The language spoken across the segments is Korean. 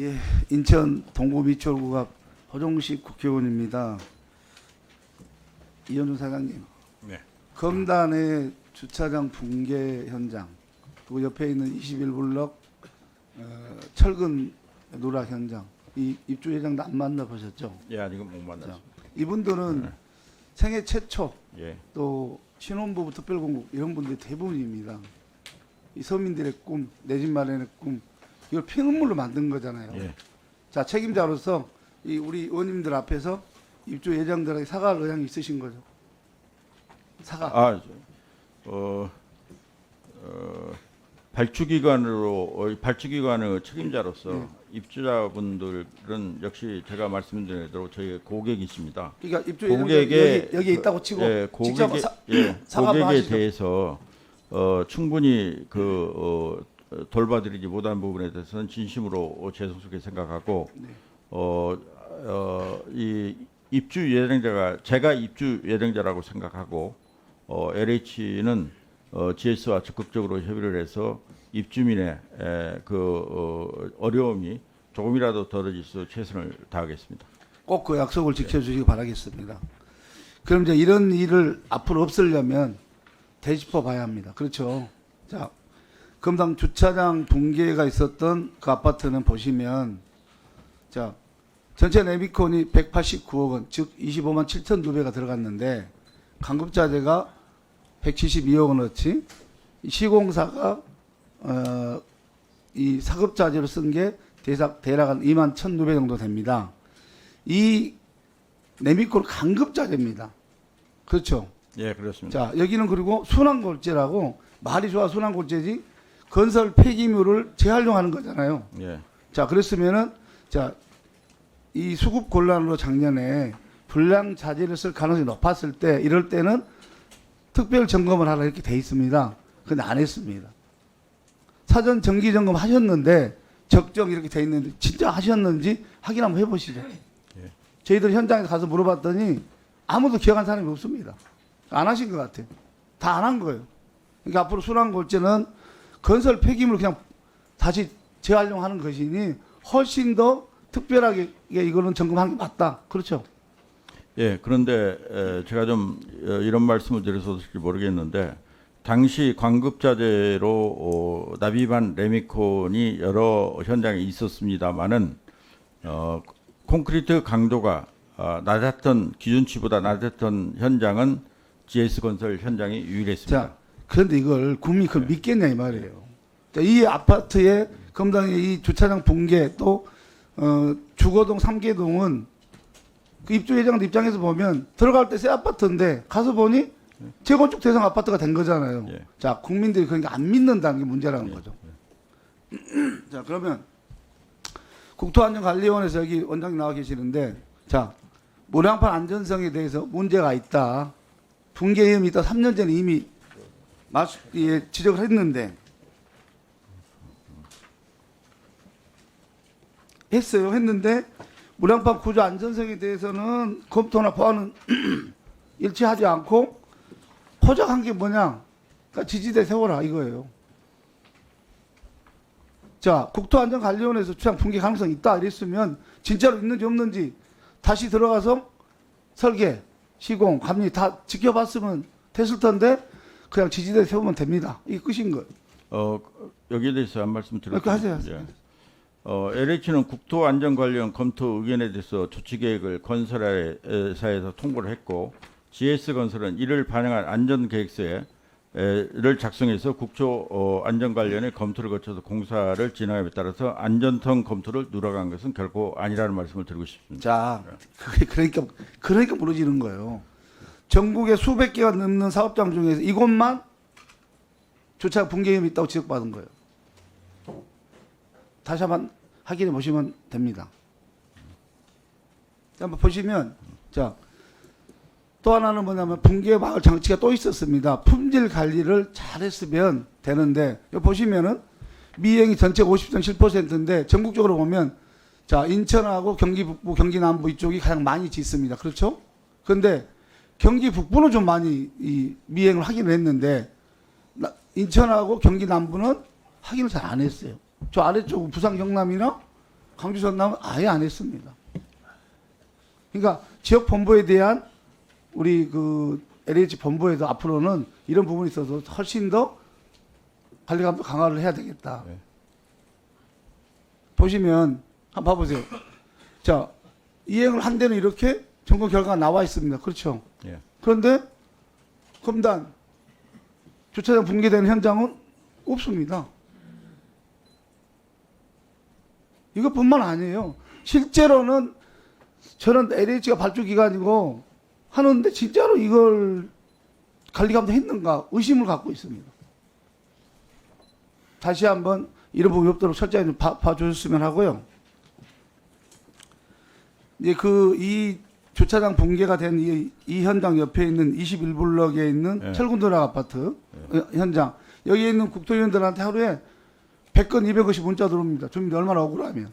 예, 인천 동구미추홀구가 허종식 국회의원입니다. 이현준 사장님, 네. 검단의 주차장 붕괴 현장, 그리고 옆에 있는 21블럭 어, 철근 누락 현장, 이 입주 예정도 안 만나 보셨죠? 예, 아직은 못 만났습니다. 이분들은 생애 최초 예, 또 신혼부부 특별공국 이런 분들이 대부분입니다. 이 서민들의 꿈, 내 집 마련의 꿈, 이걸 피눈물로 만든 거잖아요. 예, 자 책임자로서 이 우리 의원님들 앞에서 입주 예정들에게 사과할 의향이 있으신 거죠. 사과. 아, 저, 어, 어, 발주기관으로 어, 발주기관의 책임자로서 네. 입주자분들은 역시 제가 말씀드린 대로 저희 고객이십니다. 그러니까 입주 고객의 여기, 여기 있다고 치고 예, 고객에 사, 예, 고객에. 대해서 어, 충분히 그 어, 돌봐드리지 못한 부분에 대해서는 진심으로 죄송스럽게 생각하고 네. 어, 어, 이 입주 예정자가 제가 입주 예정자라고 생각하고 어, LH는 어, GS와 적극적으로 협의를 해서 입주민의 에, 그 어, 어려움이 조금이라도 덜어질 수 최선을 다하겠습니다. 꼭 그 약속을 지켜주시기 바라겠습니다. 그럼 이제 이런 일을 앞으로 없애려면 되짚어 봐야 합니다. 그렇죠. 자, 금당 주차장 붕괴가 있었던 그 아파트는 보시면 자, 전체 레미콘이 189억 원, 즉 25만 7천 두 배가 들어갔는데 강급자재가 172억 원어치, 시공사가 어, 이 사급자재로 쓴 게 대략 대략 한 2만 1,200 정도 됩니다. 이 레미콘 강급자재입니다. 그렇죠. 예, 그렇습니다. 자, 여기는 그리고 순환골재라고 말이 좋아 순환골재지 건설 폐기물을 재활용하는 거잖아요. 예, 자, 그랬으면은 자, 이 수급 곤란으로 작년에 불량 자재를 쓸 가능성이 높았을 때 이럴 때는 특별 점검을 하라 이렇게 돼 있습니다. 근데 안 했습니다. 사전 정기 점검 하셨는데 적정 이렇게 돼 있는데 진짜 하셨는지 확인 한번 해보시죠. 예. 저희들 현장에 가서 물어봤더니 아무도 기억한 사람이 없습니다. 안 하신 것 같아요. 다 안 한 거예요. 그러니까 앞으로 순환 골재는 건설 폐기물 그냥 다시 재활용하는 것이니 훨씬 더 특별하게 이거는 점검하는 게 맞다. 그렇죠? 예. 그런데 에, 제가 좀 어, 이런 말씀을 드려서 될지 모르겠는데 당시 광급자재로 어, 납입한 레미콘이 여러 현장에 있었습니다만은 어, 콘크리트 강도가 어, 낮았던 기준치보다 낮았던 현장은 GS 건설 현장이 유일했습니다. 자, 그런데 이걸 국민이 그걸 믿겠냐 이 말이에요. 자, 이 아파트에 검당의 이 주차장 붕괴 또 어, 주거동 3개동은 그 입주 예정자 입장에서 보면 들어갈 때 새 아파트인데 가서 보니 재건축 대상 아파트가 된 거잖아요. 예. 자, 국민들이 그러니까 안 믿는다는 게 문제라는 예. 거죠. 자, 그러면 국토안전관리원에서 여기 원장님 나와 계시는데 자, 모량판 안전성에 대해서 문제가 있다. 붕괴 위험이 있다. 3년 전에 이미 마수, 예, 지적을 했는데 했어요. 했는데 무량판 구조 안전성에 대해서는 검토나 보완은 일치하지 않고 포장한 게 뭐냐? 그러니까 지지대 세워라 이거예요. 자, 국토안전관리원에서 주장 붕괴 가능성 있다 이랬으면 진짜로 있는지 없는지 다시 들어가서 설계, 시공, 감리 다 지켜봤으면 됐을 텐데 그냥 지지대 세우면 됩니다. 이게 끝인 거예요. 어, 여기에 대해서 한 말씀 드릴게요. 그 하세요. 예. 어, LH는 국토 안전 관련 검토 의견에 대해서 조치 계획을 건설사에서 통보를 했고 GS 건설은 이를 반영한 안전 계획서에 를 작성해서 국토 어, 안전 관련의 검토를 거쳐서 공사를 진행함에 따라서 안전성 검토를 누락한 것은 결코 아니라는 말씀을 드리고 싶습니다. 자, 그러니까 그러니까 무너지는 거예요. 전국에 수백 개가 넘는 사업장 중에서 이곳만 주차 붕괴 위험이 있다고 지적받은 거예요. 다시 한번 확인해 보시면 됩니다. 자, 한번 보시면 자. 또 하나는 뭐냐면 붕괴 마을 장치가 또 있었습니다. 품질 관리를 잘했으면 되는데 여기 보시면은 미행이 전체 50.7%인데 전국적으로 보면 자 인천하고 경기 북부, 경기 남부 이쪽이 가장 많이 짓습니다. 그렇죠? 그런데 경기 북부는 좀 많이 이 미행을 확인을 했는데 나- 인천하고 경기 남부는 확인을 잘안 했어요. 저 아래쪽 부산 경남이나 광주 전남은 아예 안 했습니다. 그러니까 지역 본부에 대한 우리 그 LH 본부에도 앞으로는 이런 부분이 있어서 훨씬 더 관리 감독 강화를 해야 되겠다. 네. 보시면 한번 봐보세요. 자 이행을 한 데는 이렇게 점검 결과가 나와 있습니다. 그렇죠? 예. 그런데 검단 주차장 붕괴되는 현장은 없습니다. 이것뿐만 아니에요. 실제로는 저는 LH가 발주 기관이고 하는데 진짜로 이걸 관리 감독했는가 의심을 갖고 있습니다. 다시 한번 이런 부분이 없도록 철저히 좀 봐, 봐주셨으면 하고요. 이제 그 이 주차장 붕괴가 된 이 이 현장 옆에 있는 21블럭에 있는 네. 철군도락 아파트 어, 현장 여기에 있는 국토위원들한테 하루에 100건 200건씩 문자 들어옵니다. 주민들 얼마나 억울하면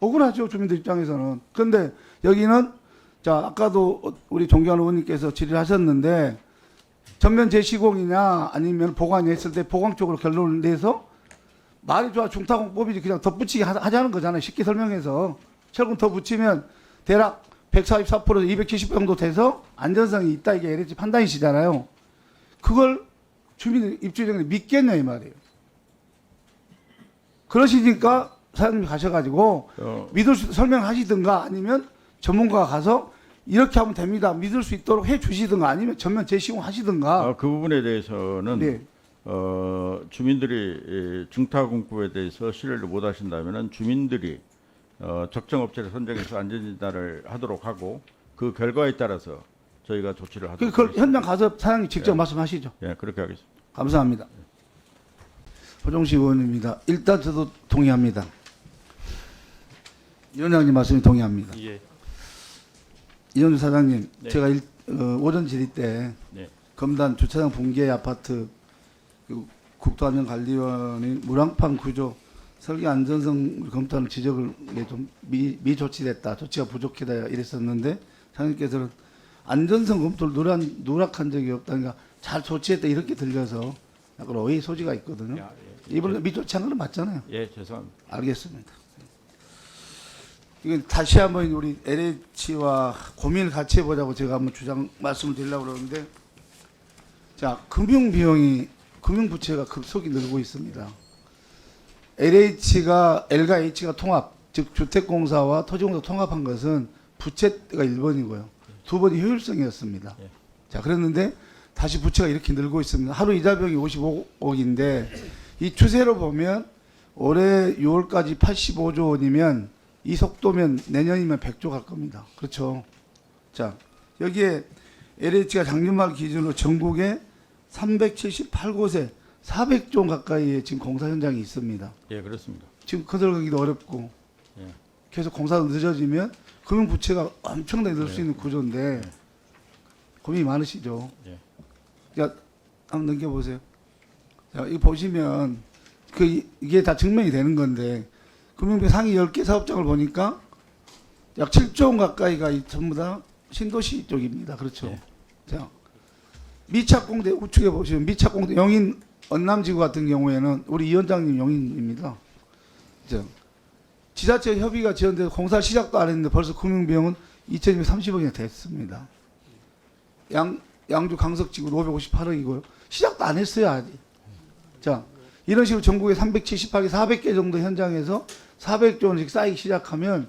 억울하죠 주민들 입장에서는. 그런데 여기는 자 아까도 우리 존경하는 의원님께서 질의하셨는데 전면 재시공이냐 아니면 보강이 했을 때 보강 쪽으로 결론을 내서 말이 좋아 중타공법이지 그냥 덧붙이기 하- 하자는 거잖아요. 쉽게 설명해서 철근 더 붙이면 대략 144%에서 270 정도 돼서 안전성이 있다 이게 LH 판단이시잖아요. 그걸 주민 입주자들이 믿겠냐 이 말이에요. 그러시니까 사장님이 가셔가지고 어, 믿을 수 설명하시든가 아니면 전문가가 가서 이렇게 하면 됩니다. 믿을 수 있도록 해 주시든가 아니면 전면 재시공 하시든가. 아, 그 부분에 대해서는 네. 어, 주민들이 이 중타공법에 대해서 신뢰를 못 하신다면은 주민들이 어, 적정 업체를 선정해서 안전진단을 하도록 하고 그 결과에 따라서 저희가 조치를 하도록 그걸 하겠습니다. 현장 가서 사장님 직접 네. 말씀하시죠. 예, 그렇게 하겠습니다. 감사합니다. 호정식 의원입니다. 일단 저도 동의합니다. 위원장님 말씀에 동의합니다. 예. 이현주 사장님, 네. 제가 일, 어, 오전 질의 때 네. 검단 주차장 붕괴 아파트 그 국토안전관리원의 무랑판 구조 설계 안전성 검토하는 지적을 좀 미, 미조치됐다, 조치가 부족하다 이랬었는데 사장님께서는 안전성 검토를 누락, 누락한 적이 없다니까 잘 조치했다 이렇게 들려서 약간 오해 소지가 있거든요. 야, 예, 이번에 미조치한 건 맞잖아요. 예, 죄송합니다. 알겠습니다. 이건 다시 한번 우리 LH와 고민을 같이 해보자고 제가 한번 주장 말씀을 드리려고 그러는데 자 금융 비용이 금융 부채가 급속히 늘고 있습니다. LH가 L과 H가 통합 즉 주택공사와 토지공사 통합한 것은 부채가 1번이고요. 두 번이 효율성이었습니다. 예. 자 그랬는데 다시 부채가 이렇게 늘고 있습니다. 하루 이자 비용이 55억인데 이 추세로 보면 올해 6월까지 85조 원이면 이 속도면 내년이면 100조 갈 겁니다. 그렇죠. 자, 여기에 LH가 작년 말 기준으로 전국에 378곳에 400조 원 가까이의 지금 공사 현장이 있습니다. 예, 그렇습니다. 지금 건설하기도 어렵고 예. 계속 공사가 늦어지면 금융 부채가 엄청나게 늘수 있는 구조인데 고민이 많으시죠. 예. 자, 한번 넘겨보세요. 자, 이거 보시면 그 이- 이게 다 증명이 되는 건데 금융비 상위 10개 사업장을 보니까 약 7조 원 가까이가 이 전부 다 신도시 쪽입니다. 그렇죠. 예. 자, 미착공대 우측에 보시면 미착공대 영인 언남지구 같은 경우에는 우리 이 원장님 영인입니다. 자, 지자체 협의가 지연돼서 공사 시작도 안 했는데 벌써 금융비용은 2,230억이나 됐습니다. 양, 양주 강석지구 558억이고요. 시작도 안 했어요, 아직. 자, 이런 식으로 전국에 378개, 400개 정도 현장에서 400조 원씩 쌓이기 시작하면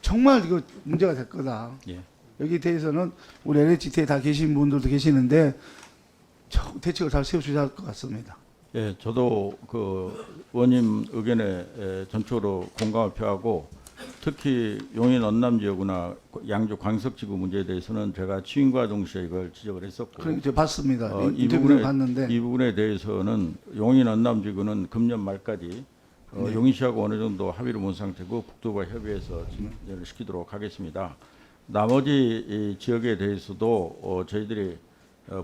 정말 이거 문제가 될 거다. 예. 여기에 대해서는 우리 LHT에 다 계신 분들도 계시는데 저- 대책을 잘 세워주셔야 할 것 같습니다. 예, 저도 그 의원님 의견에 에, 전적으로 공감을 표하고 특히 용인 언남 지역이나 양주 광석지구 문제에 대해서는 제가 취임과 동시에 이걸 지적을 했었고 그러니까 제가 봤습니다. 어, 이 부분에- 봤는데 이 부분에 대해서는 용인 언남 지구는 금년 말까지 어, 네. 용인시하고 어느 정도 합의를 본 상태고 북도와 협의해서 진행을 시키도록 하겠습니다. 나머지 이 지역에 대해서도 어, 저희들이 어,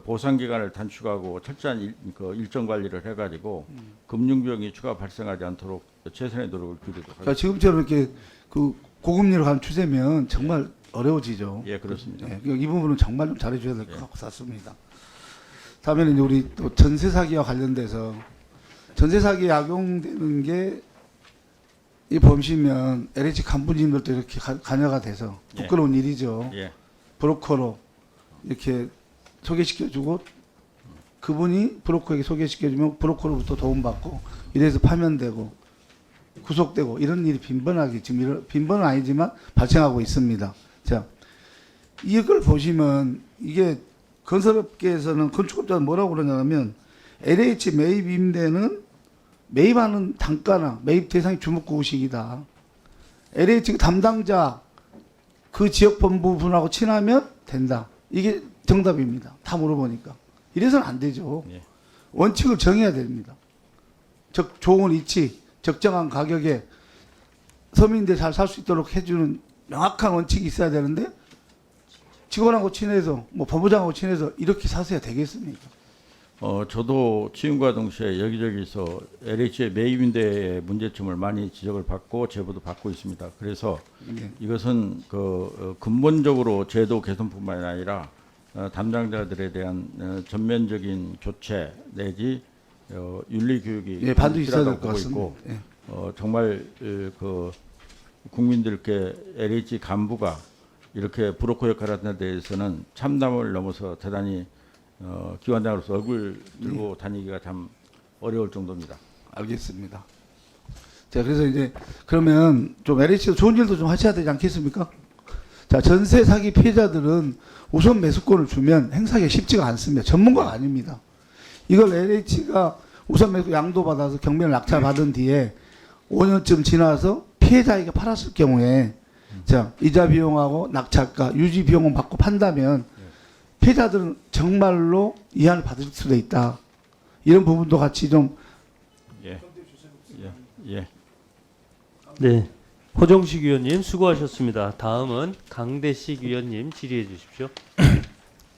보상 기간을 단축하고 철저한 일, 그 일정 관리를 해가지고 음. 금융 비용이 추가 발생하지 않도록 최선의 노력을 기울이도록 그러니까 하겠습니다. 지금처럼 이렇게 그 고금리로 가는 추세면 정말 어려워지죠. 예, 그렇습니다. 네, 이 부분은 정말 좀 잘해줘야 될것 예. 같고 같습니다. 다음에는 이제 우리 또 전세 사기와 관련돼서 전세 사기에 악용되는 게이 보시면 LH 간부님들도 이렇게 가- 관여가 돼서 예. 부끄러운 일이죠. 예. 브로커로 이렇게 소개시켜주고 그분이 브로커에게 소개시켜주면 브로커로부터 도움받고 이래서 파면되고 구속되고 이런 일이 빈번하게 지금 이런 빈번은 아니지만 발생하고 있습니다. 자 이걸 보시면 이게 건설업계에서는 건축업자는 뭐라고 그러냐면 LH 매입 임대는 매입하는 단가나 매입 대상이 주목구의식이다. LH 담당자 그 지역 본부 분하고 친하면 된다. 이게 정답입니다. 다 물어보니까. 이래서는 안 되죠. 예. 원칙을 정해야 됩니다. 적 좋은 위치, 적정한 가격에 서민들 잘 살 수 있도록 해주는 명확한 원칙이 있어야 되는데 직원하고 친해서 뭐 법무장하고 친해서 이렇게 사셔야 되겠습니까? 어, 저도 취임과 동시에 여기저기서 LH의 매입인대의 문제점을 많이 지적을 받고 제보도 받고 있습니다. 그래서 네. 이것은 그 어, 근본적으로 제도 개선뿐만 아니라 어, 담당자들에 대한 어, 전면적인 교체 내지 어, 윤리 교육이 예, 반드시 있어야 될 필요하다고 것 보고 같습니다. 있고 예. 어, 정말 어, 그 국민들께 LH 간부가 이렇게 브로커 역할을 하는 데 대해서는 참담을 넘어서 대단히 어, 기관장으로서 얼굴 들고 예. 다니기가 참 어려울 정도입니다. 알겠습니다. 자, 그래서 이제 그러면 좀 LH도 좋은 일도 좀 하셔야 되지 않겠습니까? 자, 전세 사기 피해자들은 우선 매수권을 주면 행사하기 쉽지가 않습니다. 전문가가 아닙니다. 이걸 LH가 우선 매수 양도 받아서 경매를 낙찰 받은 뒤에 5년쯤 지나서 피해자에게 팔았을 경우에 자, 이자 비용하고 낙찰가, 유지 비용을 받고 판다면 피해자들은 정말로 이한을 받을 수도 있다. 이런 부분도 같이 좀 예. 예. 예. 네. 호정식 위원님 수고하셨습니다. 다음은 강대식 위원님 질의해 주십시오.